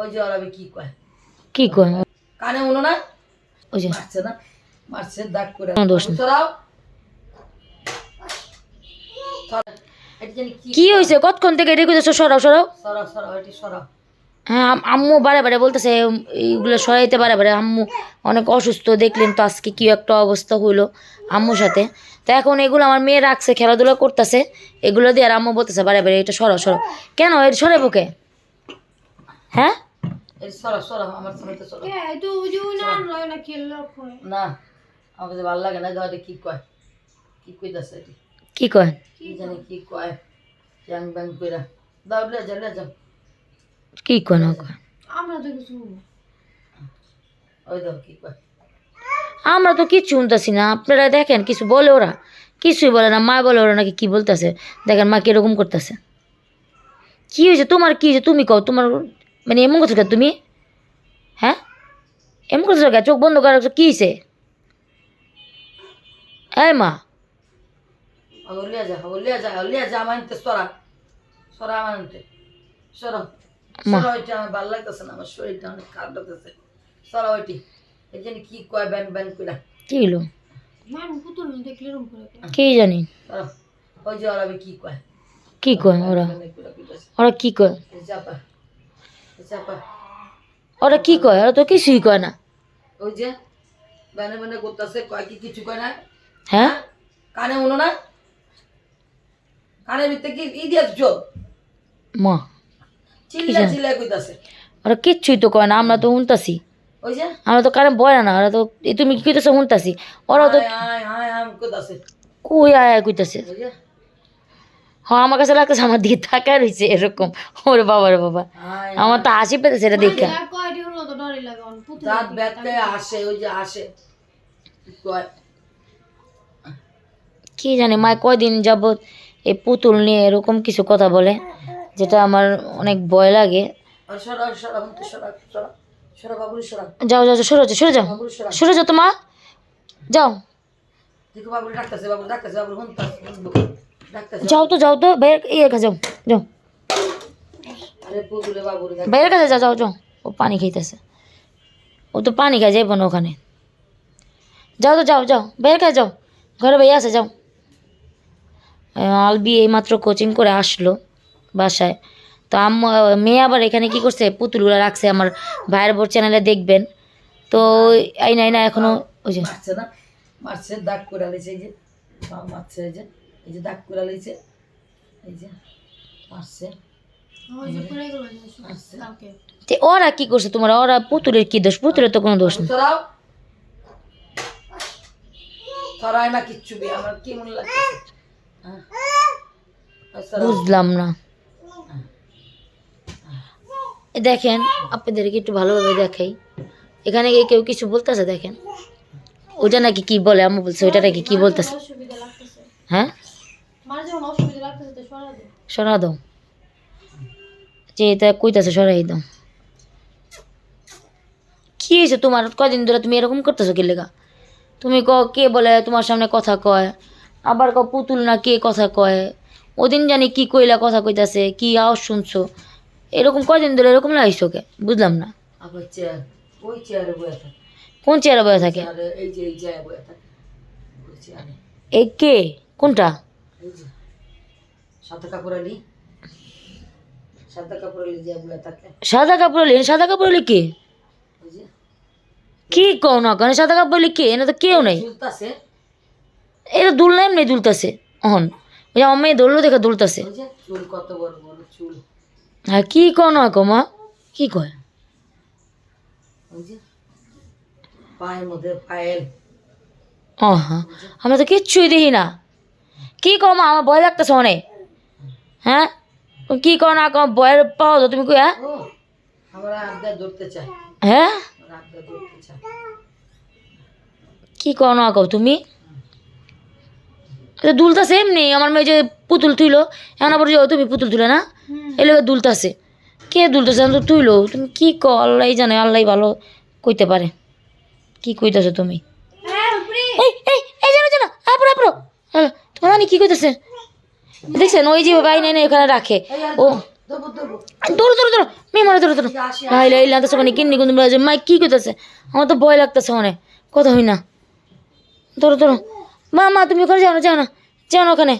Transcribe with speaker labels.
Speaker 1: ওই যে কি কয়?
Speaker 2: কি কয়?
Speaker 1: কানে উনো না?
Speaker 2: ওই যে।
Speaker 1: মারছে না মারছে দাগ করে।
Speaker 2: দোষ।
Speaker 1: সরাও কি
Speaker 2: হয়েছে কতক্ষণ থেকে এটা কইতেছো সরাও সরাও।
Speaker 1: সরাও সরাও এটি সরাও।
Speaker 2: হ্যাঁ আম্মু বারে বারে বলতেছে এইগুলো সরাইতে বারে বারে। আম্মু অনেক অসুস্থ দেখলেন তো আজকে কি একটা অবস্থা হইল আম্মুর সাথে। তো এখন এগুলো আমার মেয়ে রাখছে খেলাধুলা করতেছে। এগুলো দিয়ে আর আম্মু বলতেছে বারে বারে এটা সরাও সরাও। কেন? এটা সরাবো কে? হ্যাঁ?
Speaker 1: এটি সরাও সরাও আমার তো সরাও না আমাকে যে ভালো লাগে না দাও কি কয়? কি কইতাছে এটি?
Speaker 2: কি কয়?
Speaker 1: কি জানি কি কয়? ব্যাং ব্যাং কইরা। দাও লে যা লে
Speaker 2: কি কয় না কয়?
Speaker 1: ওই দাও কি কয়?
Speaker 2: আমরা তো কিছু শুনতেছি না আপনারা দেখেন কিছু বলে ওরা। কিছুই বলে না মা বলে ওরা নাকি কি বলতেছে? দেখেন মা কীরকম করতেছে। কি হয়েছে? তোমার কি হয়েছে? তুমি কও তোমার মানে এমন করছ কে তুমি? হ্যাঁ? এমন করছ কে চোখ বন্ধ করে রাখছো কি হয়েছে এই মা।
Speaker 1: কি কয়
Speaker 2: জানি?
Speaker 1: ওরা কি কয়?
Speaker 2: ওরা? ওরা কি ওরা কি কয়? ওরা তো কিছুই কয় না।
Speaker 1: ওই যে ব্যানে ব্যানে করতেছে কয় কি কিছু কয় না?
Speaker 2: হ্যাঁ?
Speaker 1: কানে উনো না? কানের ভিতরে কি ই দিয়ে চোখ
Speaker 2: মা।
Speaker 1: চিল্লা চিল্লা কইতাছে।
Speaker 2: ওরা কিচ্ছুই তো কয় না আমরা তো শুনতাছি
Speaker 1: ওই যে?
Speaker 2: আমরা তো কারণ বয় না ওরা তো তুমি কি কইতেছো শুনতাছি ওরা তো
Speaker 1: হায় হায় হায় হায় কইতাছে।
Speaker 2: কই আয় আয় কইতাছে?
Speaker 1: ওই যে?
Speaker 2: হ্যাঁ আমার কাছে লাগতেছে আমার দিকে থাকা রয়েছে এরকম। ওরে বাবা রে বাবা।
Speaker 1: হায়
Speaker 2: আমার তো হাসি পেতেছে এটা দেখা।
Speaker 1: দাঁত ব্যথায় আসে আসে। কি
Speaker 2: জানি মা কয়দিন যাবৎ এই পুতুল নিয়ে এরকম কিছু কথা বলে যেটা আমার অনেক ভয় লাগে। যাও যাও সরে যাও সরে যাও।
Speaker 1: সরে।
Speaker 2: যাও তো মা। যাও।
Speaker 1: দেখো বাবুরি ডাকতেছে বাবুরি ডাকতেছে বাবুরি
Speaker 2: যাও। তো যাও তো ভাইয়ের ইয়ের কাছে যাও যাও। ভাইয়ের কাছে যাও যাও যাও। ও পানি খাইতেছে। ও তো পানি খাই যাইব না ওখানে। যাও তো যাও যাও। ভাইয়ের কাছে যাও। ঘরে ভাইয়া আছে যাও। আলবি এইমাত্র কোচিং করে আসলো বাসায়। তো মেয়ে আবার এখানে কি করছে? পুতুলগুলো রাখছে আমার ভাইয়ের বোর চ্যানেলে দেখবেন। তো এই না এই না এখনও ওই যে
Speaker 1: মারছে দাগ করে এই যে। মারছে এই যে। এই যে দাগ করে লাইছে। এই যে মারছে
Speaker 2: ওরা কি করছে তোমার? ওরা পুতুলের কি দোষ? পুতুলের তো কোনো দোষ নেই।
Speaker 1: না কিচ্ছু আমার কি মনে লাগছে? হ্যাঁ।
Speaker 2: বুঝলাম না। দেখেন আপনাদেরকে একটু ভালোভাবে দেখাই। এখানে গিয়ে কেউ কিছু বলতেছে দেখেন? ওটা নাকি কি বলে? আম্মু বলছে ওইটা নাকি কি বলতেছে? হ্যাঁ? সরা দাও। যে এটা কইতাছে সরাই দাও। কি হয়েছে তোমার? কদিন ধরে তুমি এরকম করতেছো কি লেগা? তুমি ক কে বলে তোমার সামনে কথা কয়। আবার ক পুতুল না কে কথা কয়? ওদিন জানি কি কইলা কথা কইতাছে কি আওয়াজ শুনছো? এরকম কদিন ধরে এরকম লাগছো কে? বুঝলাম না। কোন চেয়ারে বয়ে থাকে?
Speaker 1: এই
Speaker 2: কে? কোনটা?
Speaker 1: সাদা কাপড় আলি। সাদা কাপড় আলি যে বয়ে থাকে
Speaker 2: সাদা কাপড় হলি সাদা কাপড় হলি কে? কি কও না কেন সাদা কাপড় হলি কে? এনে তো কেউ নেই।
Speaker 1: ঝুলতাছে
Speaker 2: এটা দুল না এমনি দুলতাছে। অহন। ওই আমার মেয়ে দৌড়লো দেখে দুলতাছে।
Speaker 1: চুল কত বড় বড় চুল।
Speaker 2: আর কি কও না কো মা? কি কয়?
Speaker 1: পায়ের মধ্যে পায়েল।
Speaker 2: ও হ্যাঁ আমরা তো কিচ্ছুই দেখি না। কি কও মা? আমার ভয় লাগতেছে অনেক। হ্যাঁ? কি কও না কও ভয়ের পাও তো তুমি কই হ্যাঁ?
Speaker 1: আমরা আড্ডা ধরতে চাই।
Speaker 2: হ্যাঁ?
Speaker 1: আড্ডা ধরতে চাই।
Speaker 2: কি কও না কও তুমি? এটা দুলতাছে এমনি আমার মেয়ে যে পুতুল তুইলো এখন আবার যে তুমি পুতুল তুলে না? এলে দুলতাছে। কে দুলতাছে? তো তুইলো তুমি কি কও আল্লাহ জানে আল্লাহ ভালো কইতে পারে। কি কইতাছো তুমি? এই এই এই জানো জানো আপরো আপরো তোমার রানী কি কইতাছে? দেখছেন ওই যে ভাই নাই এখানে রাখে। ও। ধরো ধরো ধরো। মেয়ে মারে ধরো ধরো।
Speaker 1: ভাই আছে,
Speaker 2: লাই লাই লাগতেছে মানে কিন্নি কিন্তু বাজে মাই কী করতেছে? আমার তো ভয় লাগতেছে অনেক কথা হই না। তোর তোর মা মা তুমি ওখানে যাও না যাও না যাও না ওখানে।